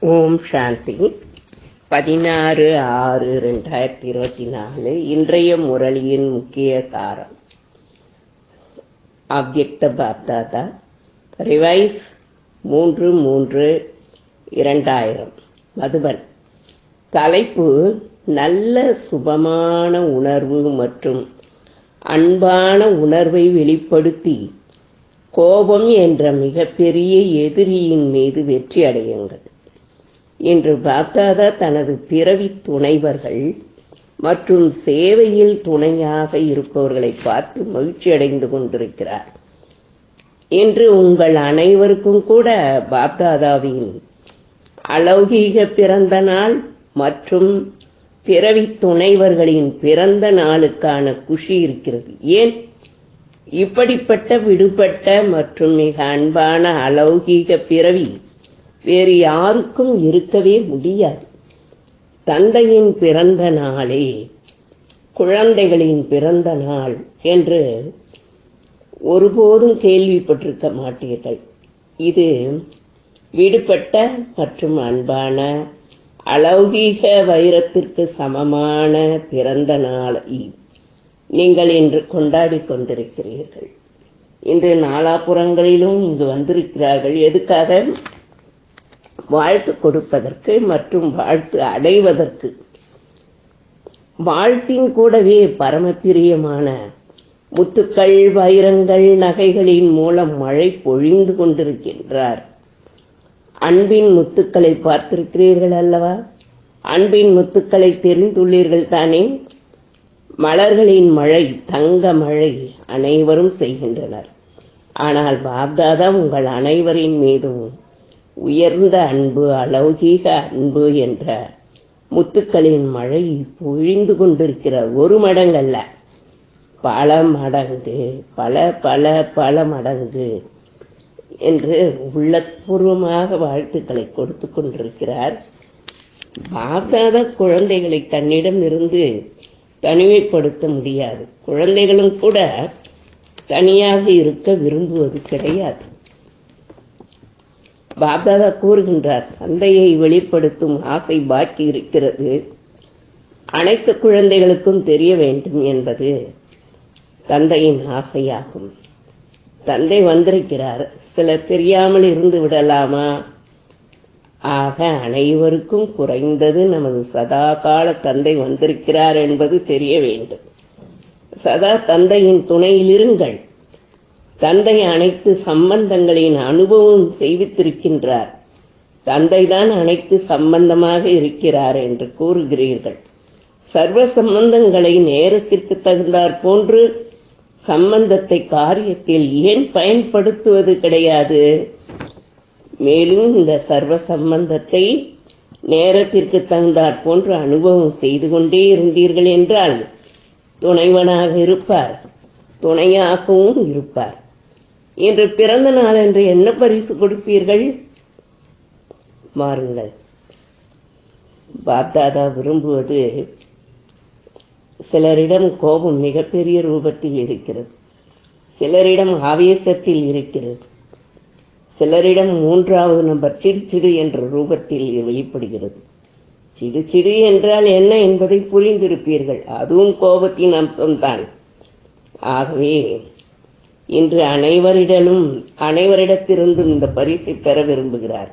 ஓம் சாந்தி. பதினாறு ஆறு ரெண்டாயிரத்தி இருபத்தி நாலு இன்றைய முரளியின் முக்கிய தாரம். அவ்வக்த பாப்தாதா ரிவைஸ் மூன்று மூன்று இரண்டாயிரம். மதுபன். தலைப்பு நல்ல சுபமான உணர்வு மற்றும் அன்பான உணர்வை வெளிப்படுத்தி கோபம் என்ற மிகப்பெரிய எதிரியின் மீது வெற்றி அடையுங்கள். இன்று பாக்தாதா தனது பிறவி துணைவர்கள் மற்றும் சேவையில் துணையாக இருப்பவர்களை பார்த்து மகிழ்ச்சி அடைந்து கொண்டிருக்கிறார். இன்று உங்கள் அனைவருக்கும் கூட பாப்தாதாவின் அலௌகீக பிறந்த நாள் மற்றும் பிறவி துணைவர்களின் பிறந்த நாளுக்கான குஷி இருக்கிறது. ஏன்? இப்படிப்பட்ட விடுபட்ட மற்றும் மிக அன்பான அலௌகீக பிறவி வேறு யாருக்கும் இருக்கவே முடியாது. தந்தையின் பிறந்த நாளே குழந்தைகளின் பிறந்த நாள் என்று ஒருபோதும் கேள்விப்பட்டிருக்க மாட்டீர்கள். இது விடுபட்ட மற்றும் அன்பான அலௌகீக வைரத்திற்கு சமமான பிறந்த நாளை நீங்கள் இன்று கொண்டாடி கொண்டிருக்கிறீர்கள். இன்று நாலாபுறங்களிலும் இங்கு வந்திருக்கிறார்கள். எதுக்காக? வாழ்த்து கொடுப்பதற்கு மற்றும் வாழ்த்து அடைவதற்கு. வாழ்த்தின் கூடவே பரமபிரியமான முத்துக்கள் வைரங்கள் நகைகளின் மூலம் மழை பொழிந்து கொண்டிருக்கின்றார். அன்பின் முத்துக்களை பார்த்திருக்கிறீர்கள் அல்லவா? அன்பின் முத்துக்களை தெரிந்துள்ளீர்கள் தானே? மலர்களின் மழை தங்க மழை அனைவரும் செய்கின்றனர். ஆனால் பாப்தாதா உங்கள் அனைவரின் மீதும் உயர்ந்த அன்பு அலௌகீக அன்பு என்ற முத்துக்களின் மழை பொழிந்து கொண்டிருக்கிற ஒரு மடங்கல்ல. பல மடங்கு பல பல பல மடங்கு என்று உள்ளபூர்வமாக வாழ்த்துக்களை கொடுத்து கொண்டிருக்கிறார். பாப்தாத குழந்தைகளை தன்னிடம் இருந்து தனிமைப்படுத்த முடியாது. குழந்தைகளும் கூட தனியாக இருக்க விரும்புவது கிடையாது. பாப்தாதா கூறுகின்றார் தந்தையை வெளிப்படுத்தும் ஆசை பாக்கி இருக்கிறது. அனைத்து குழந்தைகளுக்கும் தெரிய வேண்டும் என்பது தந்தையின் ஆசையாகும். தந்தை வந்திருக்கிறார். சிலர் தெரியாமல் இருந்து விடலாமா? ஆக அனைவருக்கும் குறைந்தது நமது சதா கால தந்தை வந்திருக்கிறார் என்பது தெரிய வேண்டும். சதா தந்தையின் துணையில் இருங்கள். தந்தை அனைத்து சம்பந்தங்களின் அனுபவம் செய்வித்திருக்கின்றார். தந்தைதான் அனைத்து சம்பந்தமாக இருக்கிறார் என்று கூறுகிறீர்கள். சர்வ சம்பந்தங்களை நேரத்திற்கு தகுந்தாற் போன்று சம்பந்தத்தை காரியத்தில் ஏன் பயன்படுத்துவது கிடையாது? மேலும் இந்த சர்வ சம்பந்தத்தை நேரத்திற்கு தகுந்தாற் போன்று அனுபவம் செய்து கொண்டே இருந்தீர்கள் என்றால் துணைவனாக இருப்பார். துணையாகவும் இருப்பார். இன்று பிறந்த நாள் என்று என்ன பரிசு கொடுப்பீர்கள்? மாறுங்கள். பாப்தாதா விரும்புவது சிலரிடம் கோபம் மிகப்பெரிய ரூபத்தில் இருக்கிறது. சிலரிடம் ஆவேசத்தில் இருக்கிறது. சிலரிடம் மூன்றாவது நம்பர் சிடு சிடு என்ற ரூபத்தில் வெளிப்படுகிறது. சிடு சிடு என்றால் என்ன என்பதை புரிந்திருப்பீர்கள். அதுவும் கோபத்தின் அம்சம்தான். ஆகவே இன்று அனைவரிடமும் அனைவரிடத்திலிருந்தும் இந்த பரிசை பெற விரும்புகிறார்.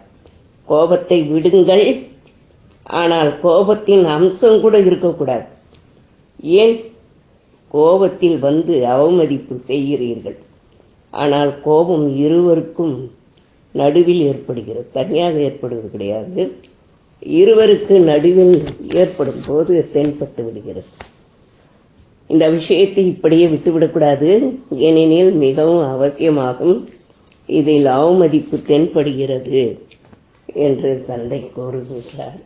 கோபத்தை விடுங்கள். ஆனால் கோபத்தின் அம்சம் கூட இருக்கக்கூடாது. ஏன்? கோபத்தில் வந்து அவமதிப்பு செய்கிறீர்கள். ஆனால் கோபம் இருவருக்கும் நடுவில் ஏற்படுகிறது. தனியாக ஏற்படுவது கிடையாது. இருவருக்கு நடுவில் ஏற்படும் போது தென்பட்டு விடுகிறது. இந்த விஷயத்தை இப்படியே விட்டுவிடக்கூடாது. ஏனெனில் மிகவும் அவசியமாகும். இதில் அவமதிப்பு தென்படுகிறது என்று தந்தை கூறுகின்றார்.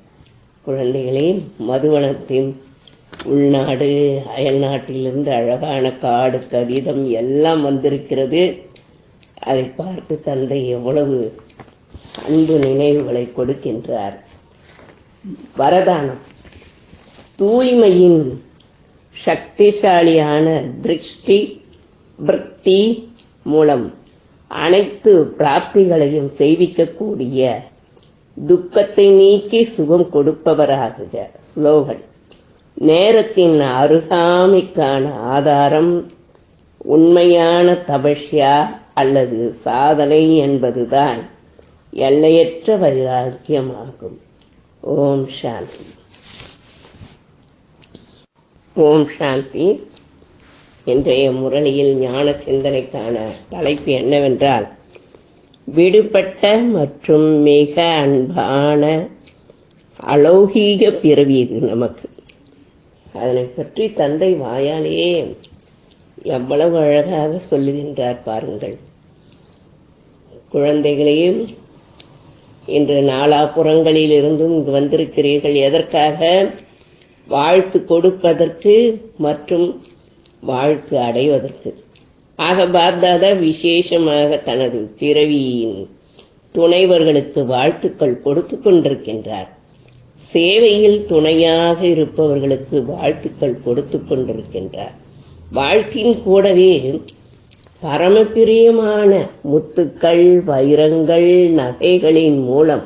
குழந்தைகளே மதுவனத்தின் உள்நாடு அயல்நாட்டிலிருந்து அழகான காடு கடிதம் எல்லாம் வந்திருக்கிறது. அதை பார்த்து தந்தை எவ்வளவு அன்பு நினைவுகளை கொடுக்கின்றார். வரதானம் தூய்மையின் சக்திசாலியான திருஷ்டி விருத்தி மூலம் அனைத்து பிராப்திகளையும் செய்விக்கக்கூடிய துக்கத்தை நீக்கி சுகம் கொடுப்பவராகுக ஸ்லோகன். நேரத்தின் அருகாமைக்கான ஆதாரம் உண்மையான தபஷ்யா அல்லது சாதனை என்பதுதான் எல்லையற்ற வைராக்கியமாகும் ஓம் சாந்தி. ஓம் சாந்தி. இன்றைய முரளியில் ஞான சிந்தனைக்கான தலைப்பு என்னவென்றால் விடுபட்ட மற்றும் மிக அன்பான அலௌகீக பிறவி இது நமக்கு. அதனை பற்றி தந்தை வாயாலேயே எவ்வளவு அழகாக சொல்லுகின்றார் பாருங்கள். குழந்தைகளையும் இன்று நாலாபுறங்களில் இருந்தும் இங்கு வந்திருக்கிறீர்கள் எதற்காக? வாழ்த்து கொடுப்பதற்கு மற்றும் வாழ்த்து அடைவதற்கு. ஆக பாப்தாதா விசேஷமாக தனது பிறவியின் துணைவர்களுக்கு வாழ்த்துக்கள் கொடுத்து கொண்டிருக்கின்றார். சேவையில் துணையாக இருப்பவர்களுக்கு வாழ்த்துக்கள் கொடுத்து கொண்டிருக்கின்றார். வாழ்த்தின் கூடவே பரமபிரியமான முத்துக்கள் வைரங்கள் நகைகளின் மூலம்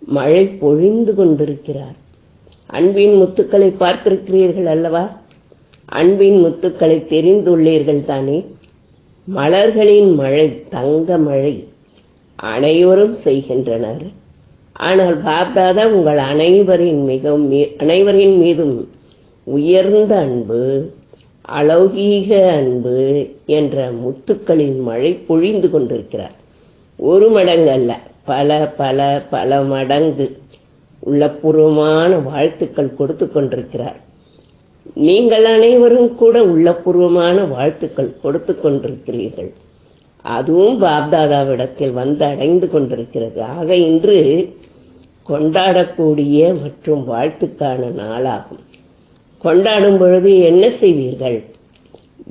மழை பொழிந்து கொண்டிருக்கிறார். அன்பின் முத்துக்களை பார்த்திருக்கிறீர்கள் அல்லவா? அன்பின் முத்துக்களை தெரிந்துள்ளீர்கள் தானே? மலர்களின் மழை தங்க மழை அனைவரும் செய்கின்றனர். ஆனால் பாப்தாதா உங்கள் அனைவரின் மிகவும் அனைவரின் மீதும் உயர்ந்த அன்பு அலௌகீக அன்பு என்ற முத்துக்களின் மழை பொழிந்து கொண்டிருக்கிறார். ஒரு மடங்கு அல்ல பல பல பல மடங்கு. உள்ளபூர்வமான வாழ்த்துக்கள் கொடுத்து கொண்டிருக்கிறார். நீங்கள் அனைவரும் கூட உள்ளபூர்வமான வாழ்த்துக்கள் கொடுத்து கொண்டிருக்கிறீர்கள். அதுவும் பாப்தாதாவிடத்தில் வந்து அடைந்து கொண்டிருக்கிறது. ஆக இன்று கொண்டாடக்கூடிய மற்றும் வாழ்த்துக்கான நாளாகும். கொண்டாடும் பொழுது என்ன செய்வீர்கள்?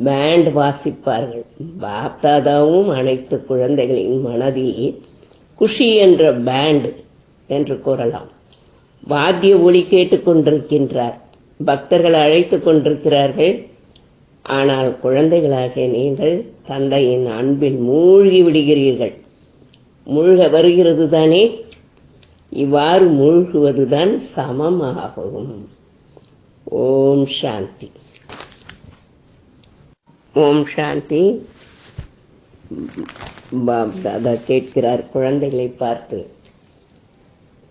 பேண்ட் வாசிப்பார்கள். பாப்தாதாவும் அனைத்து குழந்தைகளின் மனதில் குஷி என்ற பேண்ட் என்று கூறலாம். வாத்திய ஒளி கேட்டுக்கொண்டிருக்கின்றார் பக்தர்கள் அழைத்துக் கொண்டிருக்கிறார்கள். ஆனால் குழந்தைகளாக நீங்கள் தந்தையின் அன்பில் மூழ்கி விடுகிறீர்கள். மூழ்க வருகிறது தானே இவ்வாறு மூழ்குவதுதான் சமமாகும். ஓம் சாந்தி. ஓம் சாந்தி. தாதா கேட்கிறார் குழந்தைகளை பார்த்து.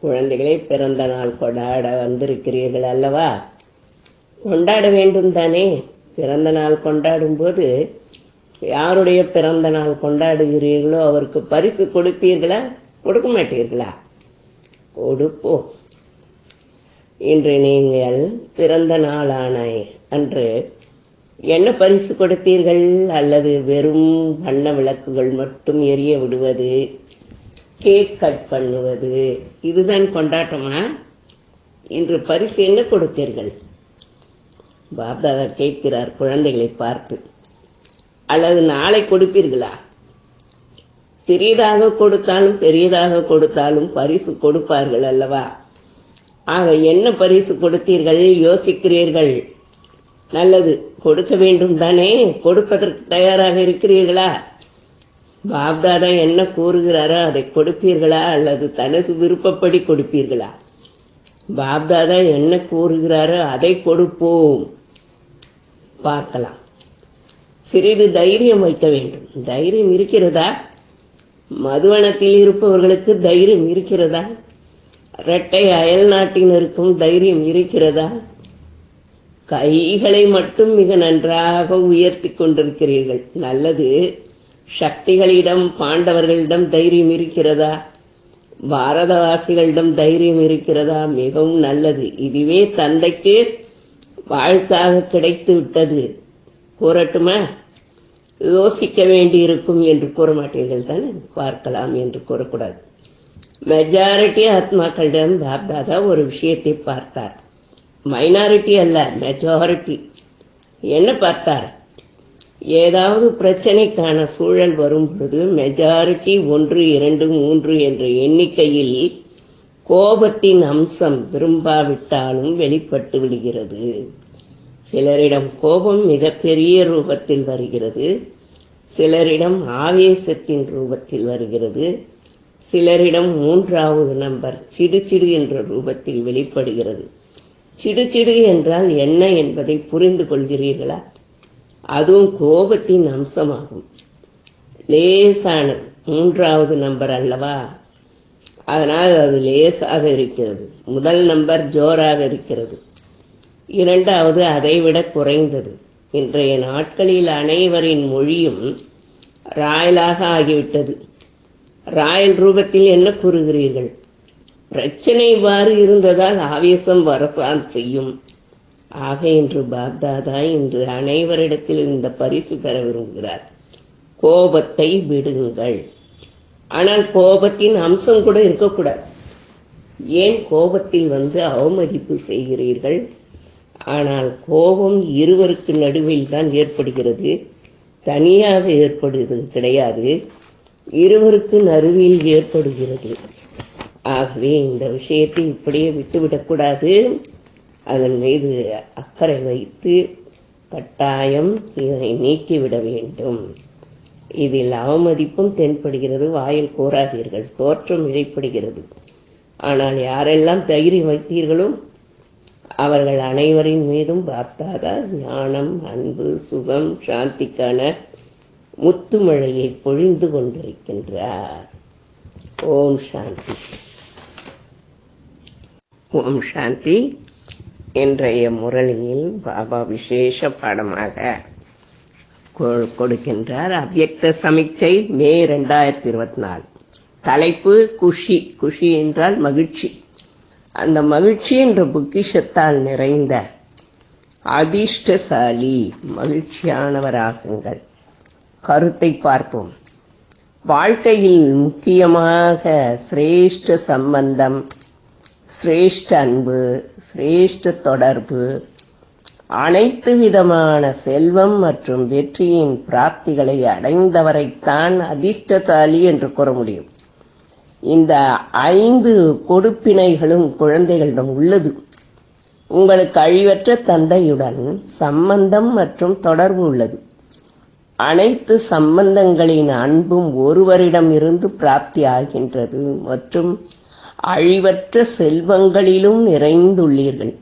குழந்தைகளை பிறந்த நாள் கொண்டாட வந்திருக்கிறீர்கள் அல்லவா? கொண்டாட வேண்டும் தானே. பிறந்த நாள் கொண்டாடும் போது யாருடைய பிறந்த நாள் கொண்டாடுகிறீர்களோ அவருக்கு பரிசு கொடுப்பீர்களா? கொடுக்க மாட்டீர்களா? கொடுப்போம். இன்று நீங்கள் பிறந்த நாளான அன்று என்ன பரிசு கொடுத்தீர்கள்? அல்லது வெறும் வண்ண விளக்குகள் மட்டும் எரிய விடுவது கேக் கட் பண்ணுவது. இதுதான் கொண்டாட்டமா இன்று பரிசு என்ன கொடுத்தீர்கள்? பாப்தாதா கேட்கிறார் குழந்தைகளை பார்த்து. அல்லது நாளை கொடுப்பீர்களா? சிறியதாக கொடுத்தாலும் பெரியதாக கொடுத்தாலும் பரிசு கொடுப்பார்கள் அல்லவா? ஆக என்ன பரிசு கொடுத்தீர்கள்? யோசிக்கிறீர்கள். நல்லது கொடுக்க வேண்டும் தானே? கொடுப்பதற்கு தயாராக இருக்கிறீர்களா? பாப்தாதா என்ன கூறுகிறாரோ அதை கொடுப்பீர்களா அல்லது தனது விருப்பப்படி கொடுப்பீர்களா? பாப்தாதா என்ன கூறுகிறாரோ அதை கொடுப்போம். பார்க்கலாம். சிறிது தைரியம் வைக்க வேண்டும். தைரியம் இருக்கிறதா? மதுவனத்தில் இருப்பவர்களுக்கு தைரியம் இருக்கிறதா? இரட்டை அயல் நாட்டினருக்கும் தைரியம் இருக்கிறதா? கைகளை மட்டும் மிக நன்றாக உயர்த்தி கொண்டிருக்கிறீர்கள். நல்லது. சக்திகளிடம் பாண்டவர்களிடம் தைரியம் இருக்கிறதா? பாரதவாசிகளிடம் தைரியம் இருக்கிறதா? மிகவும் நல்லது. இதுவே தந்தைக்கு வாழ்த்தாக கிடைத்து விட்டது. கூறட்டுமா? யோசிக்க வேண்டியிருக்கும் என்று கூற மாட்டீர்கள் தானே? பார்க்கலாம் என்று கூறக்கூடாது. மெஜாரிட்டி ஆத்மாக்களிடம் பாப்தாதா ஒரு விஷயத்தை பார்த்தார். மைனாரிட்டி அல்ல மெஜாரிட்டி என்ன பார்த்தார்? ஏதாவது பிரச்சனைக்கான சூழல் வரும் பொழுது மெஜாரிட்டி ஒன்று இரண்டு மூன்று என்ற எண்ணிக்கையில் கோபத்தின் அம்சம் விரும்பாவிட்டாலும் வெளிப்பட்டு விடுகிறது. சிலரிடம் கோபம் மிகப்பெரிய ரூபத்தில் வருகிறது. சிலரிடம் ஆவேசத்தின் ரூபத்தில் வருகிறது. சிலரிடம் மூன்றாவது நம்பர் சிடுச்சிடு என்ற ரூபத்தில் வெளிப்படுகிறது. சிடுச்சிடு என்றால் என்ன என்பதை புரிந்து கொள்கிறீர்களா? அதுவும் கோபத்தின் அம்சமாகும். லேசானது. மூன்றாவது நம்பர் அல்லவா? அதனால் அது லேசாக இருக்கிறது. முதல் நம்பர் ஜோராக இருக்கிறது. இரண்டாவது அதைவிட குறைந்தது. இன்றைய நாட்களில் அனைவரின் மொழியும் ராயலாக ஆகிவிட்டது. ராயல் ரூபத்தில் என்ன கூறுகிறீர்கள்? பிரச்சனை இவ்வாறு இருந்ததால் ஆவேசம் வரத்தான் செய்யும். ஆக இன்று பாப்தாதா இன்று அனைவரிடத்தில் இந்த பரிசு பெற விரும்புகிறார். கோபத்தை விடுங்கள். ஆனால் கோபத்தின் அம்சம் கூட இருக்கக்கூடாது. ஏன் கோபத்தில் வந்து அவமதிப்பு செய்கிறீர்கள்? ஆனால் கோபம் இருவருக்கு நடுவில் தான் ஏற்படுகிறது. தனியாக ஏற்படுவது கிடையாது. இருவருக்கு நடுவில் ஏற்படுகிறது. ஆகவே இந்த விஷயத்தை இப்படியே விட்டுவிடக்கூடாது. அதன் மீது அக்கறை வைத்து கட்டாயம் இதனை நீக்கிவிட வேண்டும். இதில் அவமதிப்பும் தென்படுகிறது வாயில் கோராதீர்கள் தோற்றம் இழைப்படுகிறது. ஆனால் யாரெல்லாம் தைரியம் வைத்தீர்களோ அவர்கள் அனைவரின் மீதும் பார்த்தாதா ஞானம் அன்பு சுகம் சாந்திக்கான முத்துமழையை பொழிந்து கொண்டிருக்கின்றார். ஓம் சாந்தி. ஓம் சாந்தி. இன்றைய முரளியில் பாபா விசேஷ பாடமாக கொ- கொடுக்கின்றார். அவ்யக்த சமிச்சை மே ரெண்டாயிரத்தி இருபத்தி நாலு தலைப்பு குஷி. குஷி என்றால் மகிழ்ச்சி. அந்த மகிழ்ச்சி என்ற பொக்கிஷத்தால் நிறைந்த அதிர்ஷ்டசாலி மகிழ்ச்சியானவராகுங்கள். கருத்தை பார்ப்போம். வாழ்க்கையில் முக்கியமாக சிரேஷ்ட சம்பந்தம் சிரேஷ்ட அன்பு சிரேஷ்ட தொடர்பு அனைத்து விதமான செல்வம் மற்றும் வெற்றியின் பிராப்திகளை அடைந்தவரைத்தான் அதிர்ஷ்டசாலி என்று கூற முடியும். இந்த ஐந்து கொடுப்பினைகளும் குழந்தைகளிடம் உள்ளது. உங்களுக்கு அழிவற்ற தந்தையுடன் சம்பந்தம் மற்றும் தொடர்பு உள்ளது. அனைத்து சம்பந்தங்களின் அன்பும் ஒருவரிடம் இருந்து பிராப்தி ஆகின்றது மற்றும் அழிவற்ற செல்வங்களிலும் நிறைந்துள்ளீர்கள்.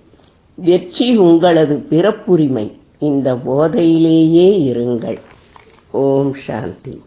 வெற்றி உங்களது பிறப்புரிமை. இந்த போதையிலேயே இருங்கள். ஓம் சாந்தி.